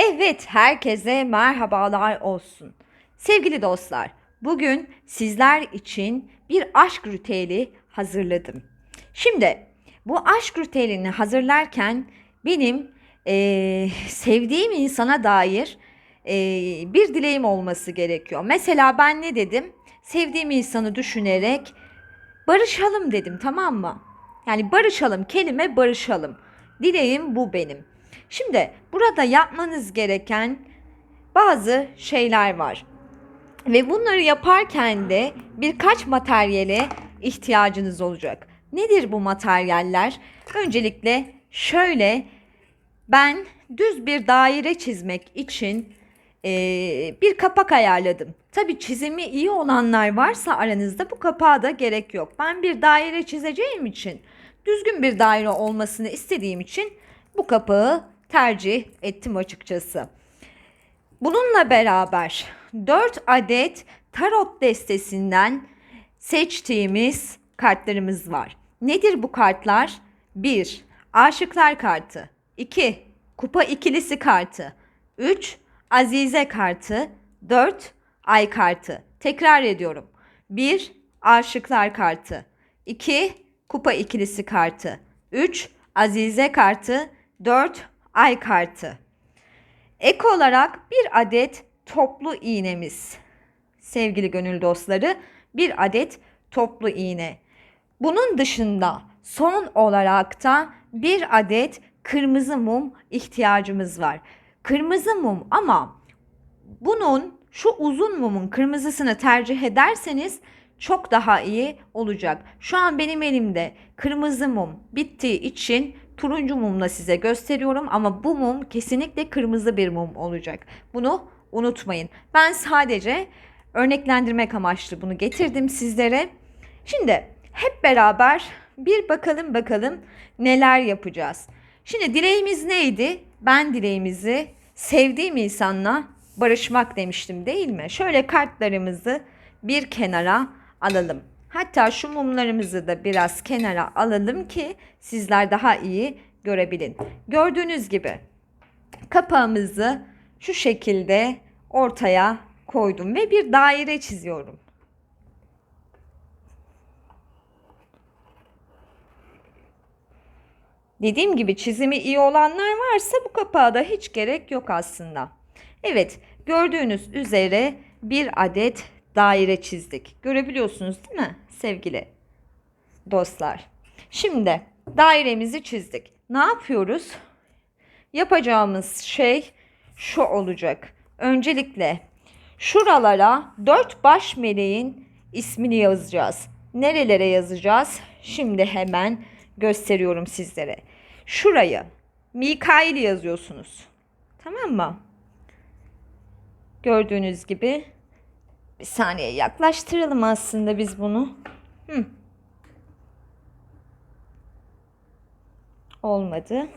Evet, herkese merhabalar olsun. Sevgili dostlar, bugün sizler için bir aşk ritüeli hazırladım. Şimdi bu aşk ritüelini hazırlarken benim eee, sevdiğim insana dair eee, bir dileğim olması gerekiyor. Mesela ben ne dedim? Sevdiğim insanı düşünerek barışalım dedim tamam mı? Yani barışalım kelime barışalım. Dileğim bu benim. Şimdi burada yapmanız gereken bazı şeyler var. Ve bunları yaparken de birkaç materyale ihtiyacınız olacak. Nedir bu materyaller? Öncelikle şöyle ben düz bir daire çizmek için eee, bir kapak ayarladım. Tabi çizimi iyi olanlar varsa aranızda bu kapağa da gerek yok. Ben bir daire çizeceğim için düzgün bir daire olmasını istediğim için bu kapağı tercih ettim açıkçası. Bununla beraber 4 adet tarot destesinden seçtiğimiz kartlarımız var. Nedir bu kartlar? 1. Aşıklar kartı. 2. Kupa ikilisi kartı. 3. Azize kartı. 4. Ay kartı. Tekrar ediyorum. 1. Aşıklar kartı. 2. Kupa ikilisi kartı. 3. Azize kartı. 4. Ay kartı. Ek olarak bir adet toplu iğnemiz. Sevgili gönül dostları, bir adet toplu iğne. Bunun dışında son olarak da bir adet kırmızı mum ihtiyacımız var. Kırmızı mum ama bunun şu uzun mumun kırmızısını tercih ederseniz çok daha iyi olacak. Şu an benim elimde kırmızı mum bittiği için turuncu mumla size gösteriyorum ama bu mum kesinlikle kırmızı bir mum olacak. Bunu unutmayın. Ben sadece örneklendirmek amaçlı bunu getirdim sizlere. Şimdi hep beraber bir bakalım bakalım neler yapacağız. Şimdi dileğimiz neydi? Ben dileğimizi sevdiğim insanla barışmak demiştim değil mi? Şöyle kartlarımızı bir kenara alalım. Hatta şu mumlarımızı da biraz kenara alalım ki sizler daha iyi görebilin. Gördüğünüz gibi kapağımızı şu şekilde ortaya koydum ve bir daire çiziyorum. Dediğim gibi çizimi iyi olanlar varsa bu kapağa da hiç gerek yok aslında. Evet, gördüğünüz üzere bir adet daire çizdik. Görebiliyorsunuz değil mi sevgili dostlar? Şimdi dairemizi çizdik. Ne yapıyoruz? Yapacağımız şey şu olacak. Öncelikle şuralara dört baş meleğin ismini yazacağız. Nerelere yazacağız? Şimdi hemen gösteriyorum sizlere. Şurayı Mikail yazıyorsunuz. Tamam mı? Gördüğünüz gibi bir saniye yaklaştıralım aslında biz bunu. Hı. Olmadı.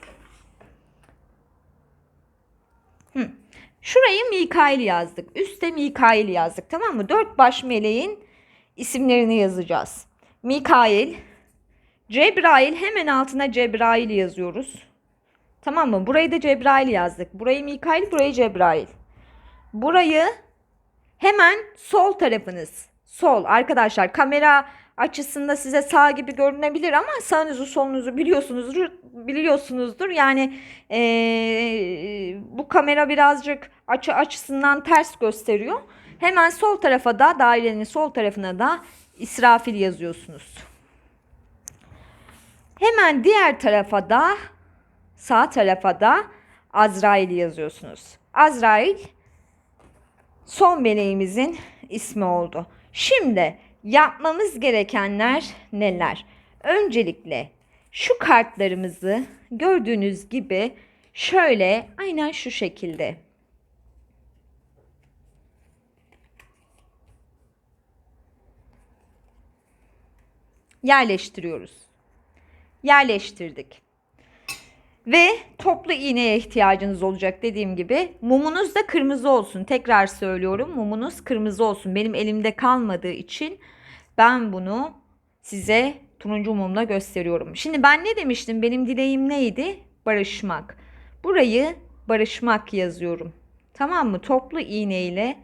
Hı. Şurayı Mikail yazdık. Üste Mikail yazdık tamam mı? Dört baş meleğin isimlerini yazacağız. Mikail, Cebrail hemen altına Cebrail yazıyoruz. Tamam mı? Burayı da Cebrail yazdık. Burayı Mikail, burayı Cebrail. Burayı hemen sol tarafınız. Sol arkadaşlar kamera açısında size sağ gibi görünebilir ama sağınızı solunuzu biliyorsunuzdur. Biliyorsunuzdur. Yani eee, bu kamera birazcık açı açısından ters gösteriyor. Hemen sol tarafa da dairenin sol tarafına da İsrafil yazıyorsunuz. Hemen diğer tarafa da sağ tarafa da Azrail yazıyorsunuz. Azrail son meleğimizin ismi oldu. Şimdi yapmamız gerekenler neler? Öncelikle şu kartlarımızı gördüğünüz gibi şöyle aynen şu şekilde yerleştiriyoruz. Yerleştirdik. Ve toplu iğneye ihtiyacınız olacak dediğim gibi. Mumunuz da kırmızı olsun. Tekrar söylüyorum mumunuz kırmızı olsun. Benim elimde kalmadığı için ben bunu size turuncu mumla gösteriyorum. Şimdi ben ne demiştim? Benim dileğim neydi? Barışmak. Burayı barışmak yazıyorum. Tamam mı? Toplu iğne ile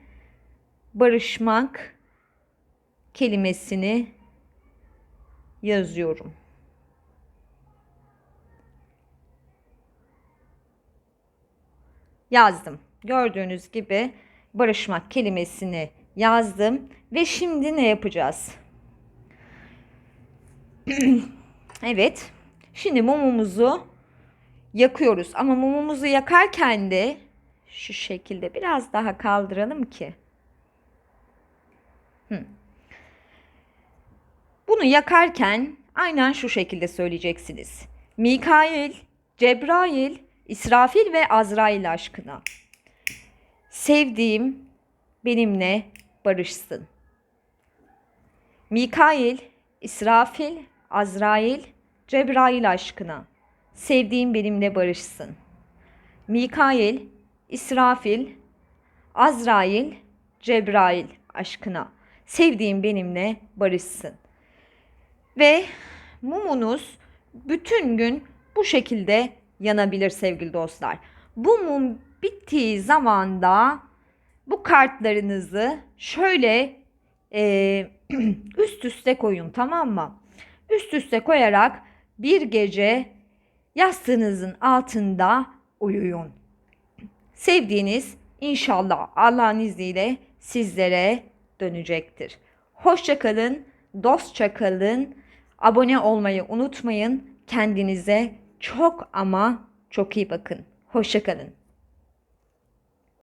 barışmak kelimesini yazıyorum. Yazdım. Gördüğünüz gibi barışmak kelimesini yazdım ve şimdi ne yapacağız? evet. Şimdi mumumuzu yakıyoruz ama mumumuzu yakarken de şu şekilde biraz daha kaldıralım ki. Hı. Bunu yakarken aynen şu şekilde söyleyeceksiniz. Mikail, Cebrail, İsrafil ve Azrail aşkına. Sevdiğim benimle barışsın. Mikail, İsrafil, Azrail, Cebrail aşkına. Sevdiğim benimle barışsın. Mikail, İsrafil, Azrail, Cebrail aşkına. Sevdiğim benimle barışsın. Ve mumunuz bütün gün bu şekilde yanabilir sevgili dostlar. Bu mum bittiği zaman da bu kartlarınızı şöyle e, üst üste koyun tamam mı? Üst üste koyarak bir gece yastığınızın altında uyuyun. Sevdiğiniz inşallah Allah'ın izniyle sizlere dönecektir. Hoşça kalın, dostça kalın. Abone olmayı unutmayın. Kendinize çok ama çok iyi bakın. Hoşça kalın.